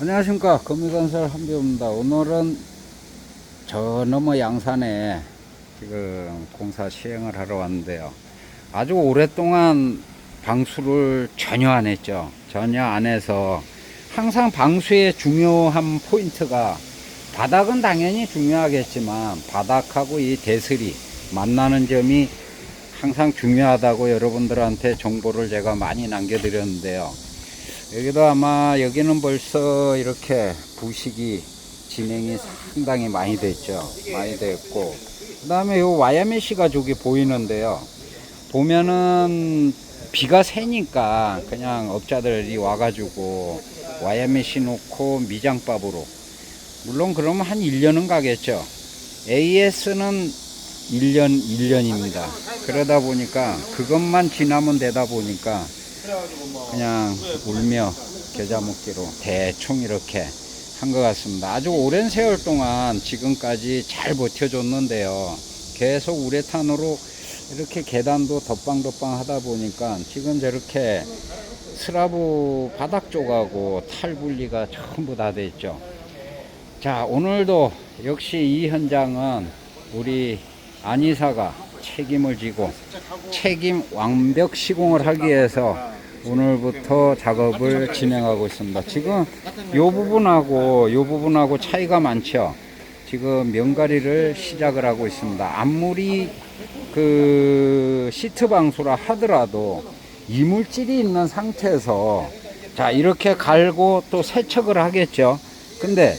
안녕하십니까. 건물건설 한비입니다. 오늘은 저 너머 양산에 지금 공사 시행을 하러 왔는데요. 아주 오랫동안 방수를 전혀 안 했죠. 전혀 안 해서 항상 방수의 중요한 포인트가 바닥은 당연히 중요하겠지만 바닥하고 이 대슬이 만나는 점이 항상 중요하다고 여러분들한테 정보를 제가 많이 남겨드렸는데요 여기도 아마 여기는 벌써 이렇게 부식이 진행이 상당히 많이 됐죠. 많이 됐고 그 다음에 요 와야메시 가족이 보이는데요. 보면은 비가 새니까 그냥 업자들이 와가지고 와야메시 놓고 미장밥으로 물론 그러면 한 1년은 가겠죠. AS는 1년 1년입니다. 그러다 보니까 그것만 지나면 되다 보니까 그냥 울며 겨자 먹기로 대충 이렇게 한 것 같습니다. 아주 오랜 세월 동안 지금까지 잘 버텨줬는데요. 계속 우레탄으로 이렇게 계단도 덧방덧방 하다 보니까 지금 저렇게 스라브 바닥 쪽하고 탈 분리가 전부 다 됐죠. 자, 오늘도 역시 이 현장은 우리 안이사가 책임을 지고 책임 완벽 시공을 하기 위해서 오늘부터 작업을 진행하고 있습니다. 지금 요 부분하고 요 부분하고 차이가 많죠. 지금 면가리를 시작을 하고 있습니다. 아무리 그 시트 방수라 하더라도 이물질이 있는 상태에서 자 이렇게 갈고 또 세척을 하겠죠. 근데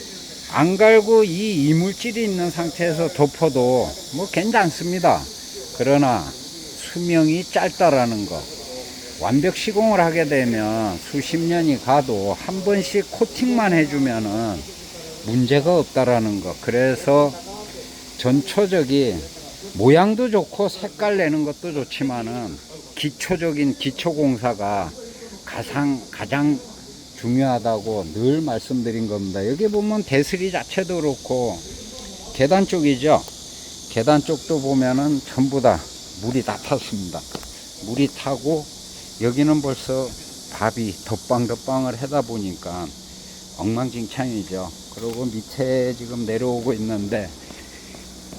안 갈고 이 이물질이 있는 상태에서 덮어도 뭐 괜찮습니다. 그러나 수명이 짧다라는 거. 완벽 시공을 하게 되면 수십 년이 가도 한 번씩 코팅만 해주면은 문제가 없다라는 거. 그래서 전초적인 모양도 좋고 색깔 내는 것도 좋지만은 기초적인 기초 공사가 가장 가장 중요하다고 늘 말씀드린 겁니다. 여기 보면 대스리 자체도 그렇고 계단 쪽이죠. 계단 쪽도 보면은 전부 다 물이 다 탔습니다. 물이 타고 여기는 벌써 밥이 덧방덧방을 하다 보니까 엉망진창이죠. 그리고 밑에 지금 내려오고 있는데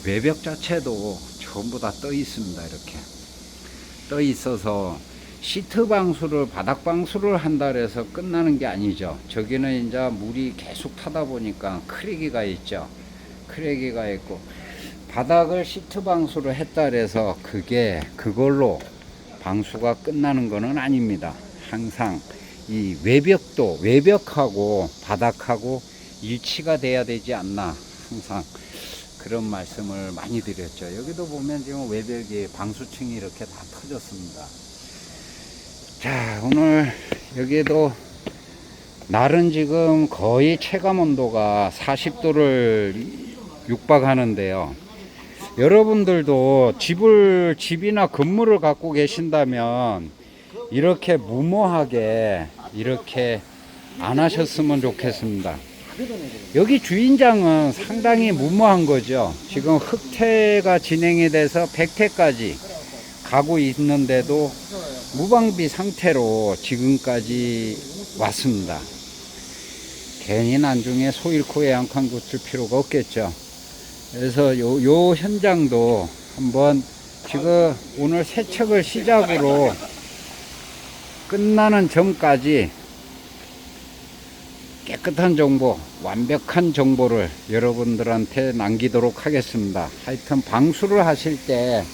외벽 자체도 전부 다 떠 있습니다. 이렇게 떠 있어서 시트 방수를 바닥 방수를 한다 해서 끝나는 게 아니죠. 저기는 이제 물이 계속 타다 보니까 크레기가 있죠. 크레기가 있고 바닥을 시트 방수를 했다 해서 그게 그걸로 방수가 끝나는 것은 아닙니다. 항상 이 외벽도 외벽하고 바닥하고 일치가 돼야 되지 않나 항상 그런 말씀을 많이 드렸죠. 여기도 보면 지금 외벽이 방수층이 이렇게 다 터졌습니다. 자, 오늘 여기도 날은 지금 거의 체감 온도가 40도를 육박하는데요. 여러분들도 집을 집이나 건물을 갖고 계신다면 이렇게 무모하게 이렇게 안 하셨으면 좋겠습니다. 여기 주인장은 상당히 무모한 거죠. 지금 흑태가 진행이 돼서 백태까지 가고 있는데도 무방비 상태로 지금까지 왔습니다. 괜히 나중에 소 잃고 애양칸 붙을 필요가 없겠죠. 그래서 요, 요 현장도 한번 지금 오늘 세척을 시작으로 끝나는 전까지 깨끗한 정보, 완벽한 정보를 여러분들한테 남기도록 하겠습니다. 하여튼 방수를 하실 때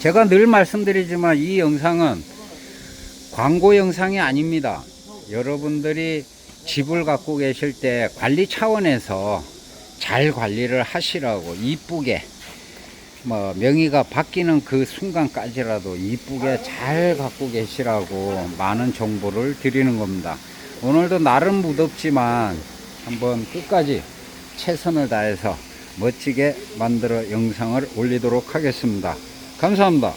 제가 늘 말씀드리지만 이 영상은 광고 영상이 아닙니다. 여러분들이 집을 갖고 계실 때 관리 차원에서 잘 관리를 하시라고 이쁘게 뭐 명의가 바뀌는 그 순간까지라도 이쁘게 잘 갖고 계시라고 많은 정보를 드리는 겁니다. 오늘도 나름 무덥지만 한번 끝까지 최선을 다해서 멋지게 만들어 영상을 올리도록 하겠습니다. 감사합니다.